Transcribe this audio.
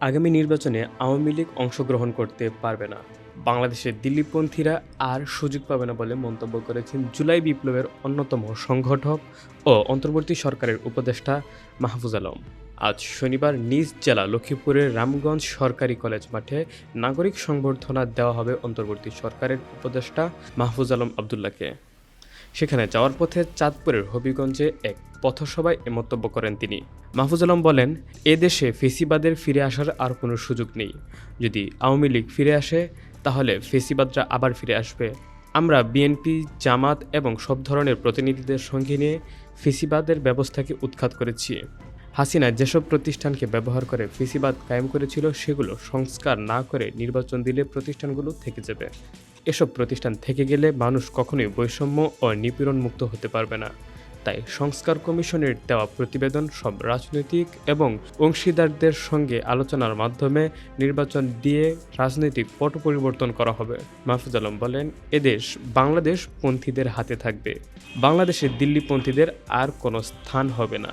আগামী নির্বাচনে আওয়ামী লীগ অংশগ্রহণ করতে পারবে না। বাংলাদেশের দিল্লিপন্থীরা আর সুযোগ পাবে না বলে মন্তব্য করেছেন জুলাই বিপ্লবের অন্যতম সংগঠক ও অন্তর্বর্তী সরকারের উপদেষ্টা মাহফুজ আলম। আজ শনিবার নিজ জেলা লক্ষ্মীপুরের রামগঞ্জ সরকারি কলেজ মাঠে নাগরিক সংবর্ধনা দেওয়া হবে অন্তর্বর্তী সরকারের উপদেষ্টা মাহফুজ আলম আবদুল্লাহকে। সেখানে যাওয়ার পথে চাঁদপুরের হবিগঞ্জে এক পথসভায় এ মন্তব্য করেন তিনি। মাহফুজ আলম বলেন, এ দেশে ফেসিবাদের ফিরে আসার আর কোনো সুযোগ নেই। যদি আওয়ামী লীগ ফিরে আসে, তাহলে ফেসিবাদরা আবার ফিরে আসবে। আমরা বিএনপি, জামাত এবং সব ধরনের প্রতিনিধিদের সঙ্গে নিয়ে ফেসিবাদের ব্যবস্থাকে উৎখাত করেছি। হাসিনা যেসব প্রতিষ্ঠানকে ব্যবহার করে ফেসিবাদ কায়েম করেছিল, সেগুলো সংস্কার না করে নির্বাচন দিলে প্রতিষ্ঠানগুলো থেকে যাবে। এসব প্রতিষ্ঠান থেকে গেলে মানুষ কখনোই বৈষম্য ও নিপীড়ন মুক্ত হতে পারবে না। তাই সংস্কার কমিশনের দেওয়া প্রতিবেদন সব রাজনৈতিক এবং অংশীদারদের সঙ্গে আলোচনার মাধ্যমে নির্বাচন দিয়ে রাজনৈতিক পট পরিবর্তন করা হবে। মাহফুজ আলম বলেন এদেশ বাংলাদেশ পন্থীদের হাতে থাকবে। বাংলাদেশের দিল্লিপন্থীদের আর কোনো স্থান হবে না।